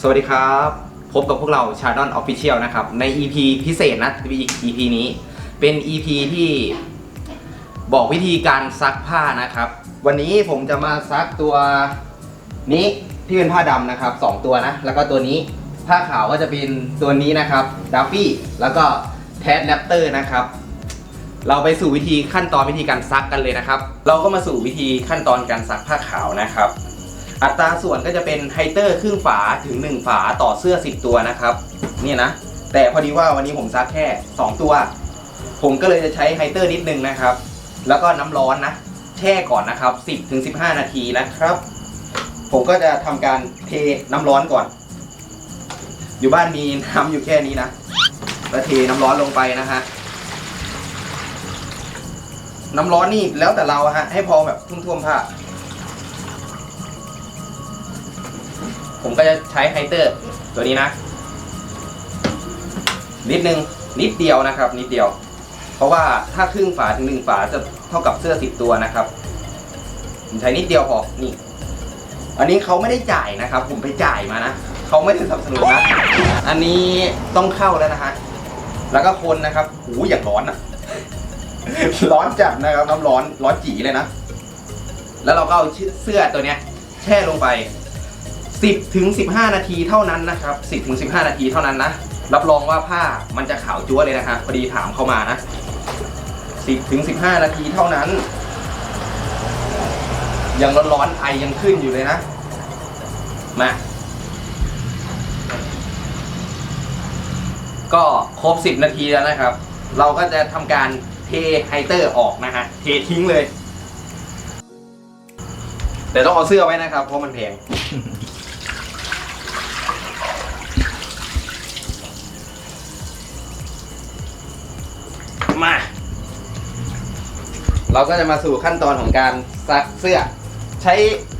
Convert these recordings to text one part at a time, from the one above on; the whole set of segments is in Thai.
สวัสดีครับ พบกับพวกเราชาดอนออฟฟิเชียลนะครับ ใน EP พิเศษนะ EP นี้เป็น EP ที่บอกวิธีการซักผ้านะครับ วันนี้ผมจะมาซักตัวนี้ที่เป็นผ้าดำนะครับสองตัวนะ แล้วก็ตัวนี้ผ้าขาวก็จะเป็นตัวนี้นะครับดัฟฟี่แล้วก็แทสแรปเตอร์นะครับ เราไปสู่วิธีขั้นตอนวิธีการซักกันเลยนะครับ เราก็มาสู่วิธีขั้นตอนการซักผ้าขาวนะครับ อัตราส่วนก็จะเป็นไฮเตอร์ครึ่งฝาถึง 1 ฝาต่อเสื้อ 10 ตัวนะครับ เนี่ยนะ แต่พอดีว่าวันนี้ผมซักแค่ 2 ตัว ผมก็เลยจะใช้ไฮเตอร์นิดนึงนะครับ แล้วก็น้ำร้อนนะ แช่ก่อนนะครับ 10ถึง15 นาทีนะครับ ผมก็จะทำการเทน้ำร้อนก่อน อยู่บ้านมีน้ำอยู่แค่นี้นะ แล้วเทน้ำร้อนลงไปนะฮะน้ำร้อนนี่แล้วแต่เราฮะให้พอแบบท่วมๆผ้า ผมก็จะใช้ไฮเตอร์ตัวนี้นะ นิดนึงนิดเดียวนะครับ นิดเดียว เพราะว่าถ้าครึ่งฝาถึงหนึ่งฝาจะเท่ากับเสื้อสิบตัวนะครับผมใช้นิดเดียวพอนี่อันนี้เขาไม่ได้จ่ายนะครับ ผมไปจ่ายมานะเขาไม่ได้สนับสนุนนะอันนี้ต้องเข้าแล้วนะฮะแล้วก็คนนะครับหูอย่างร้อนอะ ร้อนจัดนะครับน้ำร้อนร้อนจีเลยนะ แล้วเราก็เอาเสื้อตัวเนี้ย แช่ลงไป 10ถึง15 นาทีเท่านั้นนะครับ10ถึง15 นาทีเท่านั้นนะรับรองว่าผ้ามันจะขาวจั๊วเลยนะฮะพอดีถามเข้ามานะ10ถึง15 นาทีเท่านั้น ยังร้อนๆไอยังขึ้นอยู่เลยนะมาก็ครบ 10 นาทีแล้วนะครับ เราก็จะทำการเทไฮเตอร์ออกนะฮะเททิ้งเลย แต่ต้องเอาเสื้อไว้นะครับ เพราะมันแพง มา เราก็จะมาสู่ขั้นตอนของการซักเสื้อ ใช้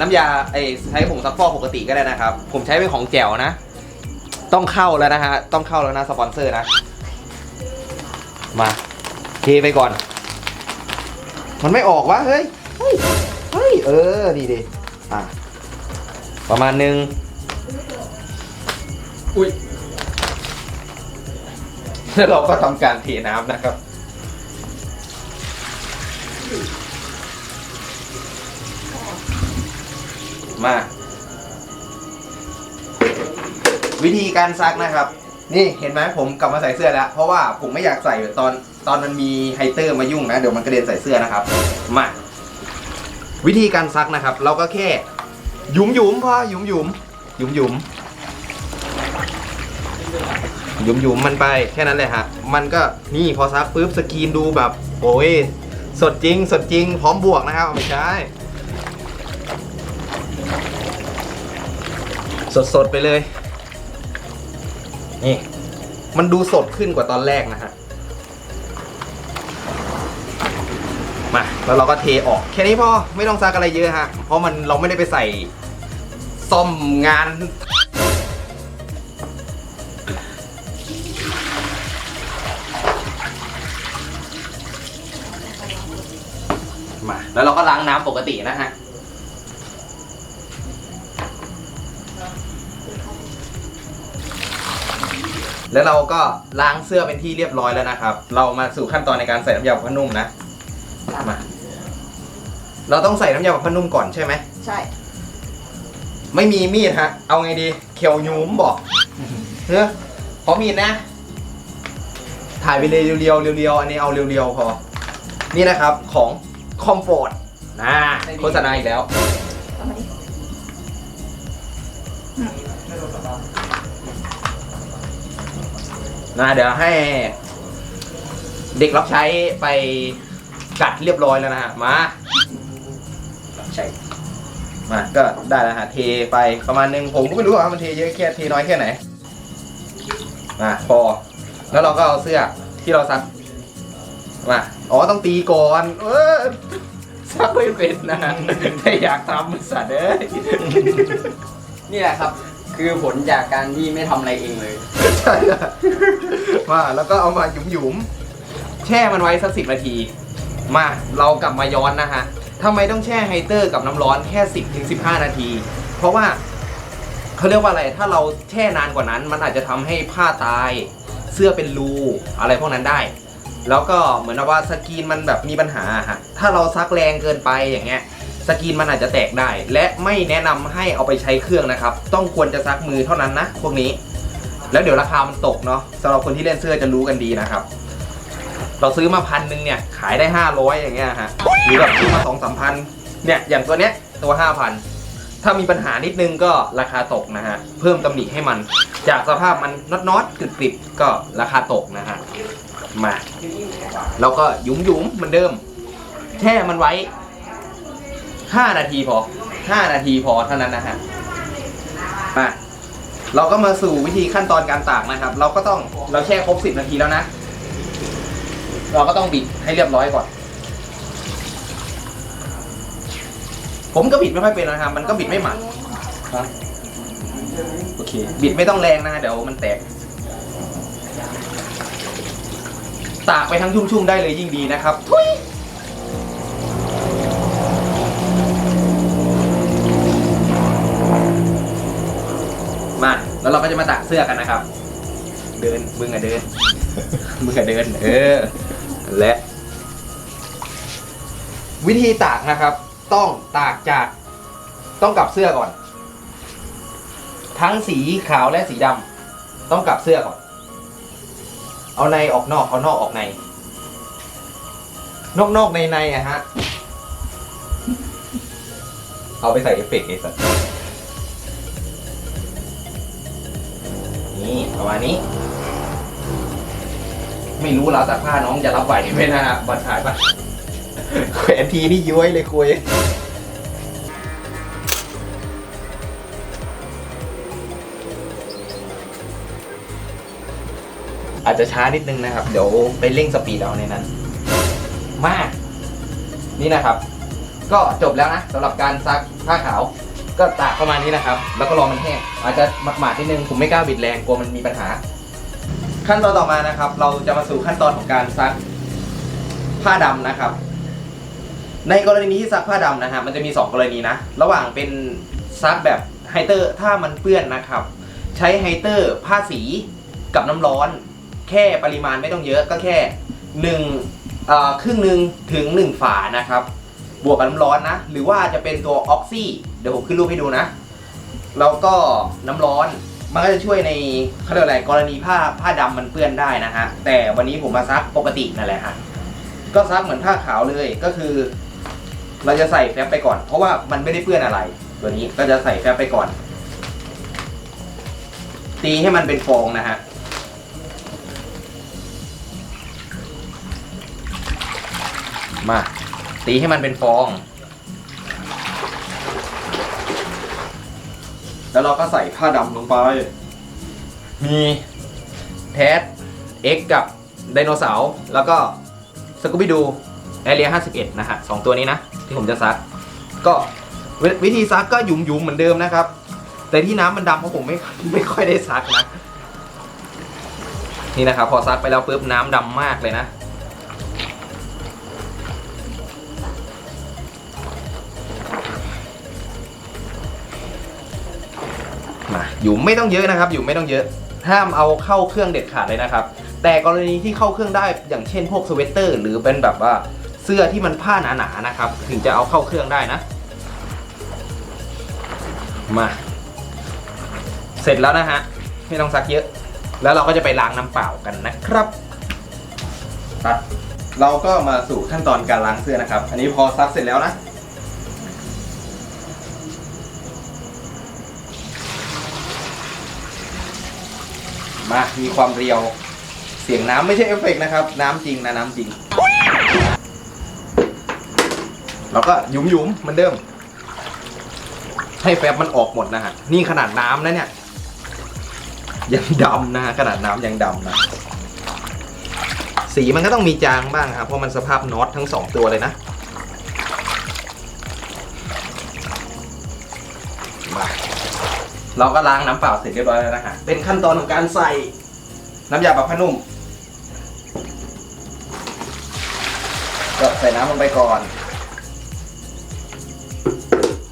น้ำยาไอ้ใช้ผงซักฟอกปกติก็ได้นะครับ ผมใช้เป็นของแจ๋วนะ ต้องเข้าแล้วนะฮะ ต้องเข้าแล้วนะสปอนเซอร์นะ มาเทไปก่อน มันไม่ออกวะเฮ้ย เฮ้ย เฮ้ย เออ ดีดีอะ ประมาณหนึ่งอุ้ยแล้วเราก็ทำการเทน้ำนะครับ มา วิธีการซักนะครับ นี่เห็นไหมผมกลับมาใส่เสื้อแล้ว เพราะว่าผมไม่อยากใส่ตอนตอนมันมีไฮเตอร์มายุ่งนะ เดี๋ยวมันกระเด็นใส่เสื้อนะครับ มา วิธีการซักนะครับ เราก็แค่ หยุมหยุมพอหยุมหยุมหยุมหยุมหยุมหยุมมันไปแค่นั้นเลยฮะ มันก็นี่พอซักปุ๊บสกรีนดูแบบ โอ้ยสดจริง สดจริง พร้อมบวกนะครับไม่ใช่ สดๆไปเลย นี่ มันดูสดขึ้นกว่าตอนแรกนะฮะ มา แล้วเราก็เทออก แค่นี้พอ ไม่ต้องซักอะไรเยอะฮะ เพราะมันเราไม่ได้ไปใส่ซ่อมงาน มา แล้วเราก็ล้างน้ำปกตินะฮะ แล้วเราก็ล้างเสื้อเป็นที่เรียบร้อยแล้วนะครับ เรามาสู่ขั้นตอนในการใส่น้ำยาปรับผ้านุ่มนะมา เราต้องใส่น้ำยาปรับผ้านุ่มก่อนใช่ไหมใช่ ไม่มีมีดฮะ เอาไงดีเขียวยุ้มบอกเฮ้ยขอมีดนะ ถ่ายไปเลยเรียวๆเรียวๆอันนี้เอาเรียวๆพอ นี่นะครับของคอมฟอร์ตนะโฆษณาอีกแล้วเอามาดิ นะเดี๋ยวให้ เด็กรับใช้ไปกัดเรียบร้อยแล้วนะฮะมาใช่มาก็ได้แล้วฮะเทไปประมาณนึงผมก็ไม่รู้ว่ามันเทเยอะแค่เทน้อยแค่ไหนมาพอ แล้วเราก็เอาเสื้อที่เราซักมาอ๋อต้องตีก่อน เออซักไม่เป็นนะแต่อยากทำสัตว์เอ้ยนี่แหละครับ คือผลจากการที่ไม่ทำอะไรเองเลย ใช่อะมาแล้วก็เอามาหยุมหยุมๆแช่มันไว้สักสิบนาที มาเรากลับมาย้อนนะฮะทำไมต้องแช่ไฮเตอร์กับน้ำร้อนแค่ 10ถึง15 นาที เพราะว่าเขาเรียกว่าอะไรถ้าเราแช่นานกว่านั้น มันอาจจะทำให้ผ้าตาย เสื้อเป็นรูอะไรพวกนั้นได้ แล้วก็เหมือนว่าสกรีนมันแบบมีปัญหาฮะถ้าเราซักแรงเกินไปอย่างเงี้ย สกรีนมันอาจจะแตกได้ และไม่แนะนำให้เอาไปใช้เครื่องนะครับ ต้องควรจะซักมือเท่านั้นนะพวกนี้ แล้วเดี๋ยวราคามันตกเนาะสำหรับคนที่เล่นเสื้อจะรู้กันดีนะครับ เราซื้อมาพันหนึ่งเนี่ยขายได้ 500 อย่างเงี้ยฮะหรือแบบซื้อมาสองสามพันเนี่ยอย่างตัวเนี้ยตัว 5,000 ถ้ามีปัญหานิดนึงก็ราคาตกนะฮะเพิ่มตำหนิให้มัน จากสภาพมันน็อตน็อตกริบกริบๆก็ราคาตกนะฮะมาแล้วก็ยุมยุมๆเหมือนเดิม แช่มันไว้ 5 นาทีพอ 5 นาทีพอเท่านั้นนะฮะมาเราก็มาสู่วิธีขั้นตอนการตากนะครับ เราก็ต้องเราแช่ครบ 10 นาทีแล้วนะ เราก็ต้องบิดให้เรียบร้อยก่อน ผมก็บิดไม่ค่อยเป็นนะครับ มันก็บิดไม่หมันครับโอเค บิดไม่ต้องแรงนะ เดี๋ยวมันแตก ตากไปทั้งชุ่มๆได้เลยยิ่งดีนะครับทุย เราก็จะมาตากเสื้อกันนะครับ เดินมึงอะเดิน มึงอะเดิน เออ และ วิธีตากนะครับ ต้องตากจาก ต้องกลับเสื้อก่อน ทั้งสีขาวและสีดำต้องกลับเสื้อก่อน เอาในออกนอก เอานอกออกใน นอกนอกในในอะฮะ เอาไปใส่เอฟเฟกต์ไอ้สัส นี่ประมาณนี้ ไม่รู้เราวแต่ผ้าน้องจะรับไหวไหมนะฮะบัตรถ่ายปะแขวนทีนี่ย้วยเลยคุยอาจจะช้านิดนึงนะครับ เดี๋ยวไปเร่งสปีดเอาในนั้น มาก นี่นะครับ ก็จบแล้วนะสำหรับการซักผ้าขาว ก็ตากประมาณนี้นะครับ แล้วก็รอมันแห้งอาจจะหมาดๆนิดนึงผมไม่กล้าบิดแรงกลัวมันมีปัญหา ขั้นตอนต่อมานะครับ เราจะมาสู่ขั้นตอนของการซักผ้าดำนะครับ ในกรณีที่ซักผ้าดำนะฮะมันจะมี 2 กรณีนะ ระหว่างเป็นซักแบบไฮเตอร์ถ้ามันเปื้อนนะครับ ใช้ไฮเตอร์ผ้าสีกับน้ำร้อน แค่ปริมาณไม่ต้องเยอะก็แค่หนึ่งครึ่งหนึ่งถึง 1 ฝานะครับ บวกกับน้ำร้อนนะ หรือว่าจะเป็นตัวออกซี่เดี๋ยวผมขึ้นรูปให้ดูนะ แล้วก็น้ำร้อนมันก็จะช่วยในเขาเรียกอะไรกรณีผ้าผ้าดำมันเปื้อนได้นะฮะ แต่วันนี้ผมมาซักปกตินั่นแหละฮะก็ซักเหมือนผ้าขาวเลยก็คือ เราจะใส่แฟบไปก่อน เพราะว่ามันไม่ได้เปื้อนอะไร ตัวนี้ก็จะใส่แฟบไปก่อน ตีให้มันเป็นฟองนะฮะมา ตีให้มันเป็นฟอง แล้วเราก็ใส่ผ้าดำลงไป มีแทส X กับไดโนเสาร์แล้วก็สกูบิดูแอเรีย51 นะฮะสองตัวนี้นะ ที่ผมจะซัก ก็วิธีซักก็หยุมหยุมๆเหมือนเดิมนะครับ แต่ที่น้ำมันดำเพราะผมไม่ไม่ค่อยได้ซักนะ นี่นะครับ พอซักไปแล้วปุ๊บน้ำดำมากเลยนะ มาหยุมไม่ต้องเยอะนะครับหยุมไม่ต้องเยอะ ห้ามเอาเข้าเครื่องเด็ดขาดเลยนะครับ แต่กรณีที่เข้าเครื่องได้อย่างเช่นพวกสเวตเตอร์ หรือเป็นแบบว่าเสื้อที่มันผ้าหนาๆนะครับ ถึงจะเอาเข้าเครื่องได้นะ มา เสร็จแล้วนะฮะไม่ต้องซักเยอะ แล้วเราก็จะไปล้างน้ำเปล่ากันนะครับตัดเราก็มาสู่ขั้นตอนการล้างเสื้อนะครับ อันนี้พอซักเสร็จแล้วนะ มามีความเรียว เสียงน้ำไม่ใช่เอฟเฟกต์นะครับ น้ำจริงนะน้ำจริงเราก็หยุมหยุมๆเหมือนเดิม ให้แฟบมันออกหมดนะฮะ นี่ขนาดน้ำนะเนี่ย ยังดำนะฮะขนาดน้ำยังดำนะ สีมันก็ต้องมีจางบ้างครับเพราะมันสภาพน็อตทั้งสองตัวเลยนะ เราก็ล้างน้ำเปล่าเสร็จเรียบร้อยแล้วนะฮะเป็นขั้นตอนของการใส่น้ำยาปรับผ้านุ่ม ก็ใส่น้ำลงไปก่อน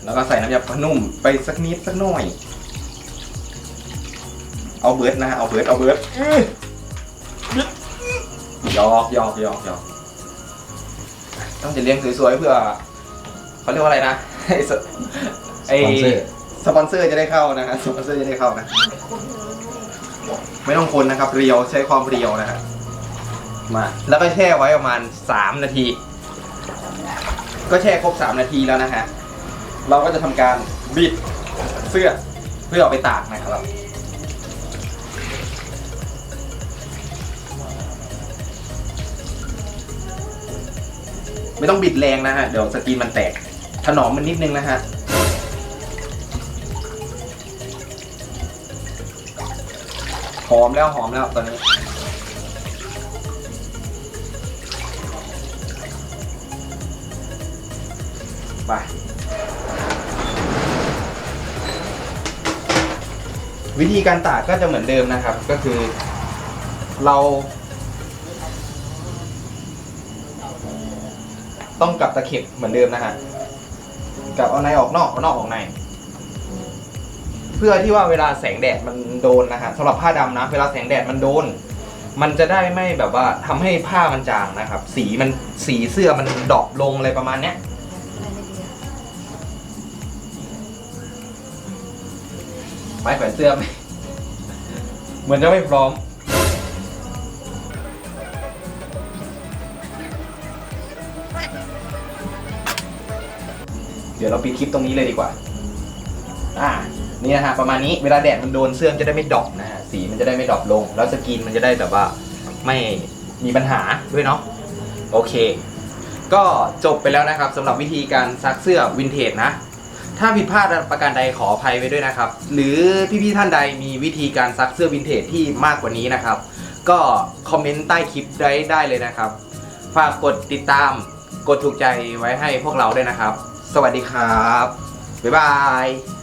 แล้วก็ใส่น้ำยาปรับผ้านุ่มไปสักนิดสักหน่อย เอาเบิร์ดนะฮะเอาเบิร์ดเอาเบิร์ดยอกยอกยอกยอกต้องจะเลี้ยงสวยๆเพื่อเขาเรียกว่าอะไรนะไอ้ไอ้ สปอนเซอร์จะได้เข้านะฮะสปอนเซอร์จะได้เข้านะ ไม่ต้องคนนะครับ เรียวใช้ความเรียวนะฮะมา แล้วก็แช่ไว้ประมาณ 3 นาที ก็แช่ครบ 3 นาทีแล้วนะฮะ เราก็จะทำการบิดเสื้อเพื่อเอาไปตากนะครับไม่ต้องบิดแรงนะฮะ เดี๋ยวสกรีนมันแตก ถนอมมันนิดนึงนะฮะ อมแล้วหอมแล้วตอนนี้ไปวิธีการตากก็จะเหมือนเดิมนะครับ ก็คือเรา ต้องกลับตะเข็บเหมือนเดิมนะฮะกลับเอาในออกนอกเอานอกออกใน พื่อที่ว่าเวลาแสงแดดมันโดนนะฮะสำหรับผ้าดำนะ เวลาแสงแดดมันโดน มันจะได้ไม่แบบว่าทำให้ผ้ามันจางนะครับ สีมันสีเสื้อมันดรอปลงอะไรประมาณเนี้ยไม้แขวนเสื้อไม่เหมือนจะไม่พร้อมเดี๋ยวเราปิดคลิปตรงนี้เลยดีกว่า อ่า นี่นะฮะประมาณนี้เวลาแดดมันโดนเสื้อมจะได้ไม่ดรอปนะฮะสีมันจะได้ไม่ดรอปลง แล้วสกินมันจะได้แบบว่าไม่มีปัญหาด้วยเนาะโอเค ก็จบไปแล้วนะครับสำหรับวิธีการซักเสื้อวินเทจนะ ถ้าผิดพลาดประการใดขออภัยไว้ด้วยนะครับ หรือพี่ๆท่านใดมีวิธีการซักเสื้อวินเทจที่มากกว่านี้นะครับ ก็คอมเมนต์ใต้คลิปได้ได้เลยนะครับฝากกดติดตามกดถูกใจไว้ให้พวกเราด้วยนะครับ สวัสดีครับ บ๊ายบาย